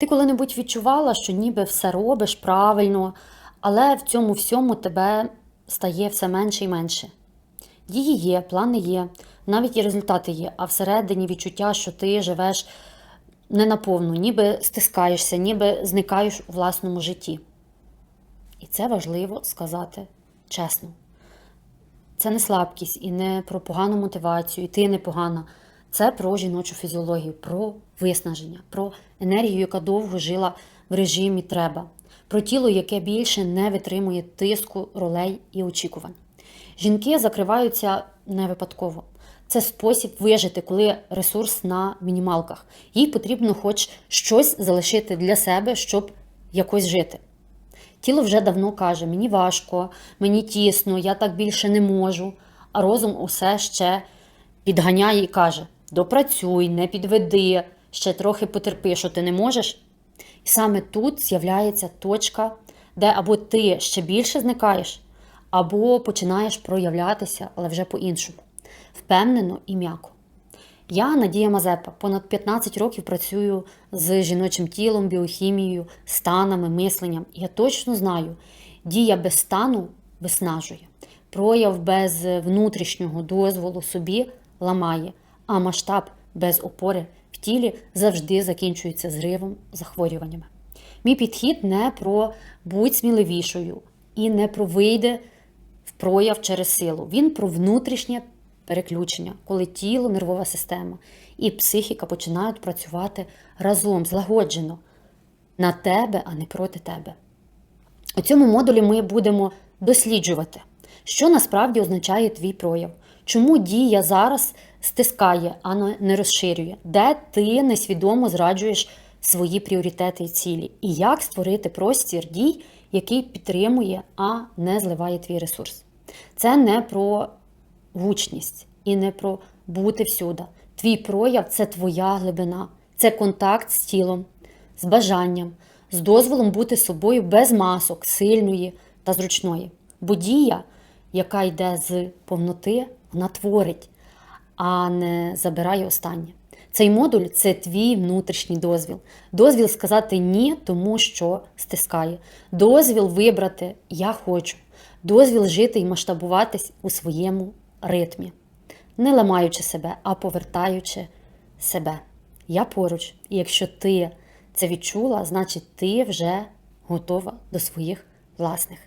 Ти коли-небудь відчувала, що ніби все робиш правильно, але в цьому всьому тебе стає все менше і менше. Дії є, плани є, навіть і результати є, а всередині відчуття, що ти живеш не наповну, ніби стискаєшся, ніби зникаєш у власному житті. І це важливо сказати чесно. Це не слабкість і не про погану мотивацію, і ти не погана. Це про жіночу фізіологію, про виснаження, про енергію, яка довго жила в режимі треба, про тіло, яке більше не витримує тиску, ролей і очікувань. Жінки закриваються не випадково. Це спосіб вижити, коли ресурс на мінімалках. Їй потрібно хоч щось залишити для себе, щоб якось жити. Тіло вже давно каже: мені важко, мені тісно, я так більше не можу. А розум усе ще підганяє і каже: допрацюй, не підведи, ще трохи потерпи, що ти не можеш. І саме тут з'являється точка, де або ти ще більше зникаєш, або починаєш проявлятися, але вже по-іншому, впевнено і м'яко. Я Надія Мазепа, понад 15 років працюю з жіночим тілом, біохімією, станами, мисленням. Я точно знаю, дія без стану виснажує, прояв без внутрішнього дозволу собі ламає, а масштаб без опори в тілі завжди закінчується зривом, захворюваннями. Мій підхід не про будь сміливішою і не про вийде в прояв через силу. Він про внутрішнє переключення, коли тіло, нервова система і психіка починають працювати разом, злагоджено на тебе, а не проти тебе. У цьому модулі ми будемо досліджувати, що насправді означає твій прояв, чому дія зараз стискає, а не розширює, де ти несвідомо зраджуєш свої пріоритети і цілі, і як створити простір дій, який підтримує, а не зливає твій ресурс. Це не про гучність і не про бути всюди. Твій прояв це твоя глибина, це контакт з тілом, з бажанням, з дозволом бути собою без масок, сильної та зручної. Бо дія, яка йде з повноти, вона творить, а не забирає останнє. Цей модуль це твій внутрішній дозвіл. Дозвіл сказати ні, тому що стискає. Дозвіл вибрати я хочу. Дозвіл жити і масштабуватись у своєму ритмі, не ламаючи себе, а повертаючи себе. Я поруч, і якщо ти це відчула, значить ти вже готова до своїх власних